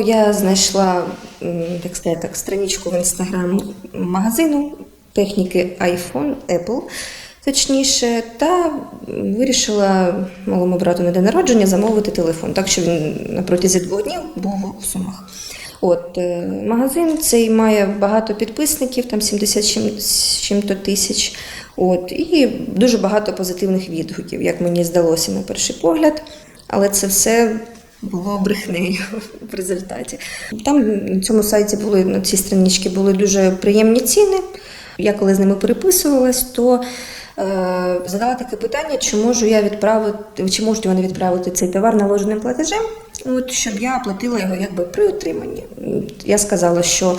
я знайшла, так сказати, так, страничку в інстаграм магазину техніки iPhone, Apple, точніше, та вирішила малому брату на день народження замовити телефон, так що він протязі двох днів був у Сумах. От е, магазин цей має багато підписників, там 70 з чим- з чим-то тисяч. От, і дуже багато позитивних відгуків, як мені здалося на перший погляд. Але це все було брехнею в результаті. Там на цьому сайті були на цій страничці були дуже приємні ціни. Я коли з ними переписувалась, то е, задала таке питання, чи можу я відправити, чи можуть вони відправити цей товар наложеним платежем, от, щоб я оплатила його якби при отриманні. Я сказала, що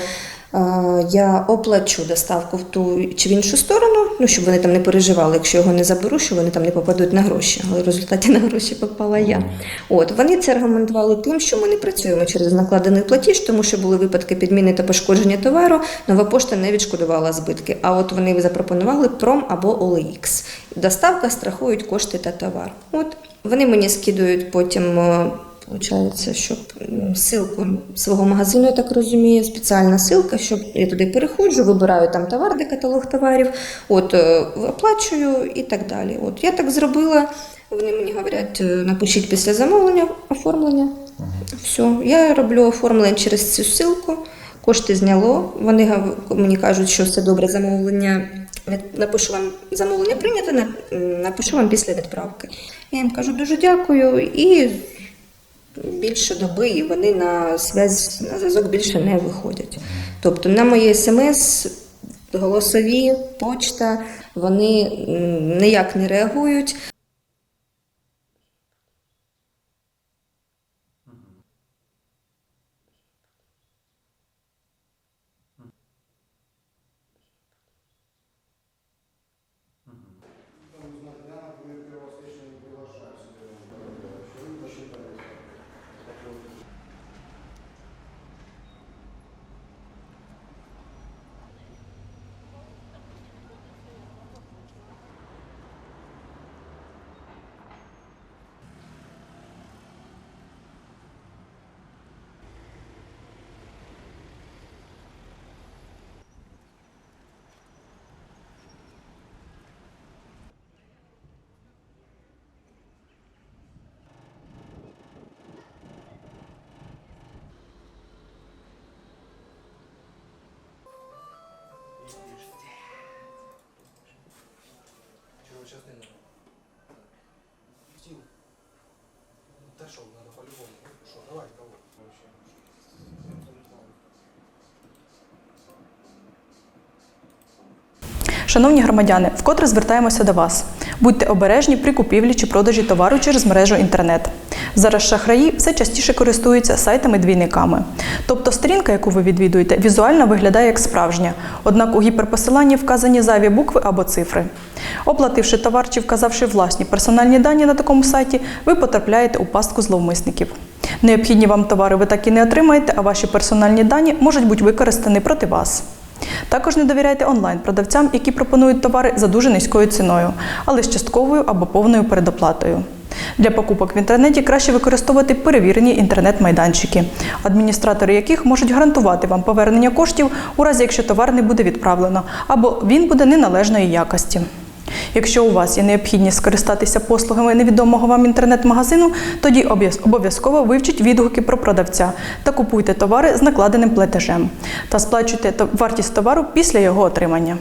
я оплачу доставку в ту чи в іншу сторону, ну щоб вони там не переживали, якщо його не заберу, що вони там не попадуть на гроші. Але в результаті на гроші попала я. От вони це аргументували тим, що ми не працюємо через накладений платіж, тому що були випадки підміни та пошкодження товару. Нова пошта не відшкодувала збитки. А от вони запропонували пром або OLX. Доставка страхують кошти та товар. От вони мені скидують потім. е, Получається, щоб м, ссылку свого магазину, я так розумію, спеціальна ссылка, щоб я туди переходжу, вибираю там товар, де каталог товарів, от е, оплачую і так далі. От я так зробила. Вони мені говорять, е, напишіть після замовлення оформлення. Все, я роблю оформлення через цю ссылку. Кошти зняло. Вони гав- мені кажуть, що все добре, замовлення. від- Напишу вам замовлення прийнято, на- м, напишу вам після відправки. Я їм кажу дуже дякую і більше доби, і вони на зв'язок на зв'язок більше не виходять. Тобто на мої смс, голосові, почта, вони ніяк не реагують. Надо? Стил. Дошел, надо по-любому. Что, давай, кого? Вообще. Шановні громадяни, вкотре звертаємося до вас. Будьте обережні при купівлі чи продажі товару через мережу інтернет. Зараз шахраї все частіше користуються сайтами-двійниками. Тобто сторінка, яку ви відвідуєте, візуально виглядає як справжня, однак у гіперпосиланні вказані зайві букви або цифри. Оплативши товар чи вказавши власні персональні дані на такому сайті, ви потрапляєте у пастку зловмисників. Необхідні вам товари ви так і не отримаєте, а ваші персональні дані можуть бути використані проти вас. Також не довіряйте онлайн-продавцям, які пропонують товари за дуже низькою ціною, але з частковою або повною передоплатою. Для покупок в інтернеті краще використовувати перевірені інтернет-майданчики, адміністратори яких можуть гарантувати вам повернення коштів у разі, якщо товар не буде відправлено, або він буде неналежної якості. Якщо у вас є необхідність скористатися послугами невідомого вам інтернет-магазину, тоді обов'язково вивчіть відгуки про продавця та купуйте товари з накладеним платежем та сплачуйте вартість товару після його отримання.